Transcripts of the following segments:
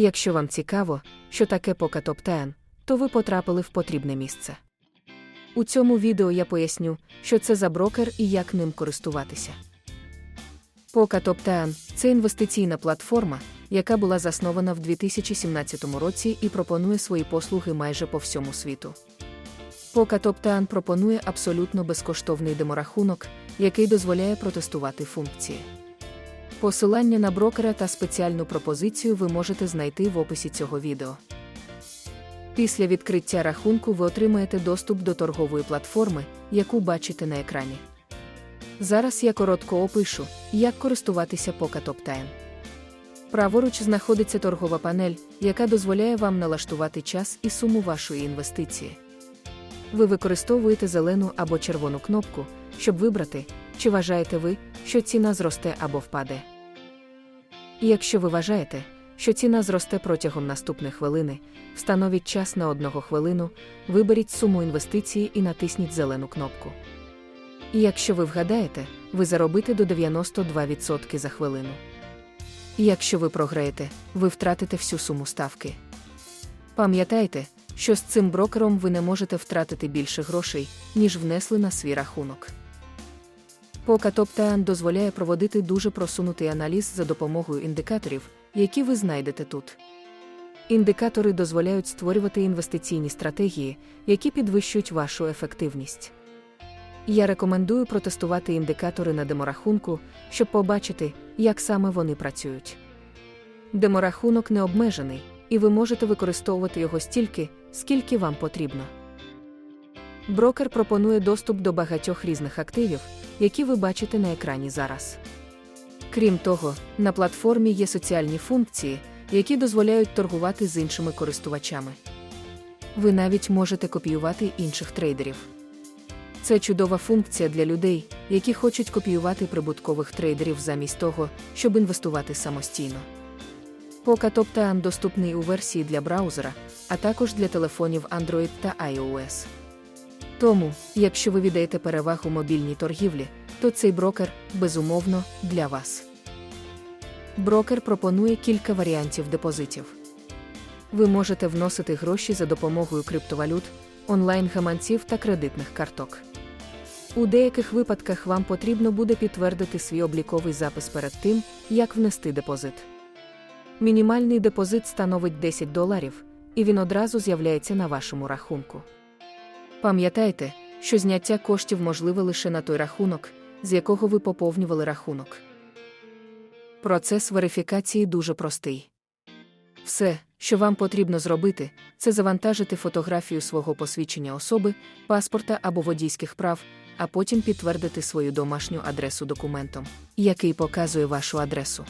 Якщо вам цікаво, що таке Покатоптен, то ви потрапили в потрібне місце. У цьому відео я поясню, що це за брокер і як ним користуватися. Покатоптен це інвестиційна платформа, яка була заснована в 2017 році і пропонує свої послуги майже по всьому світу. Покатоптан пропонує абсолютно безкоштовний деморахунок, який дозволяє протестувати функції. Посилання на брокера та спеціальну пропозицію ви можете знайти в описі цього відео. Після відкриття рахунку ви отримаєте доступ до торгової платформи, яку бачите на екрані. Зараз я коротко опишу, як користуватися Покатоптайм. Праворуч знаходиться торгова панель, яка дозволяє вам налаштувати час і суму вашої інвестиції. Ви використовуєте зелену або червону кнопку, щоб вибрати, чи вважаєте ви, що ціна зросте або впаде. І якщо ви вважаєте, що ціна зросте протягом наступної хвилини, встановіть час на одного хвилину, виберіть суму інвестиції і натисніть зелену кнопку. І якщо ви вгадаєте, ви заробите до 92% за хвилину. І якщо ви програєте, ви втратите всю суму ставки. Пам'ятайте, що з цим брокером ви не можете втратити більше грошей, ніж внесли на свій рахунок. Покатоптан дозволяє проводити дуже просунутий аналіз за допомогою індикаторів, які ви знайдете тут. Індикатори дозволяють створювати інвестиційні стратегії, які підвищують вашу ефективність. Я рекомендую протестувати індикатори на деморахунку, щоб побачити, як саме вони працюють. Деморахунок не обмежений, і ви можете використовувати його стільки, скільки вам потрібно. Брокер пропонує доступ до багатьох різних активів, які ви бачите на екрані зараз. Крім того, на платформі є соціальні функції, які дозволяють торгувати з іншими користувачами. Ви навіть можете копіювати інших трейдерів. Це чудова функція для людей, які хочуть копіювати прибуткових трейдерів замість того, щоб інвестувати самостійно. Покатоптан доступний у версії для браузера, а також для телефонів Android та iOS. Тому, якщо ви віддаєте перевагу мобільній торгівлі, то цей брокер, безумовно, для вас. Брокер пропонує кілька варіантів депозитів. Ви можете вносити гроші за допомогою криптовалют, онлайн-гаманців та кредитних карток. У деяких випадках вам потрібно буде підтвердити свій обліковий запис перед тим, як внести депозит. Мінімальний депозит становить 10 доларів, і він одразу з'являється на вашому рахунку. Пам'ятайте, що зняття коштів можливе лише на той рахунок, з якого ви поповнювали рахунок. Процес верифікації дуже простий. Все, що вам потрібно зробити, це завантажити фотографію свого посвідчення особи, паспорта або водійських прав, а потім підтвердити свою домашню адресу документом, який показує вашу адресу.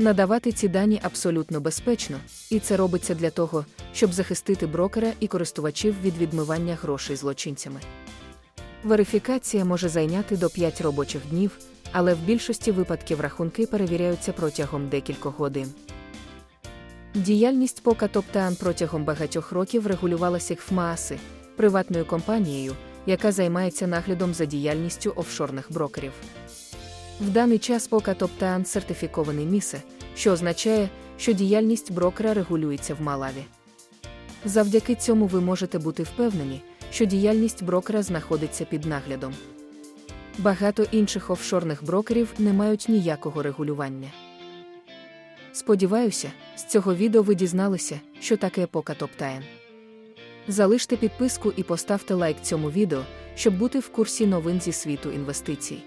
Надавати ці дані абсолютно безпечно, і це робиться для того, щоб захистити брокера і користувачів від відмивання грошей злочинцями. Верифікація може зайняти до 5 робочих днів, але в більшості випадків рахунки перевіряються протягом декількох годин. Діяльність Пока Покатоптан протягом багатьох років регулювалася ХФМААСи, приватною компанією, яка займається наглядом за діяльністю офшорних брокерів. В даний час Покатоптан сертифікований місе, що означає, що діяльність брокера регулюється в Малаві. Завдяки цьому ви можете бути впевнені, що діяльність брокера знаходиться під наглядом. Багато інших офшорних брокерів не мають ніякого регулювання. Сподіваюся, з цього відео ви дізналися, що таке Покатоптайн. Залиште підписку і поставте лайк цьому відео, щоб бути в курсі новин зі світу інвестицій.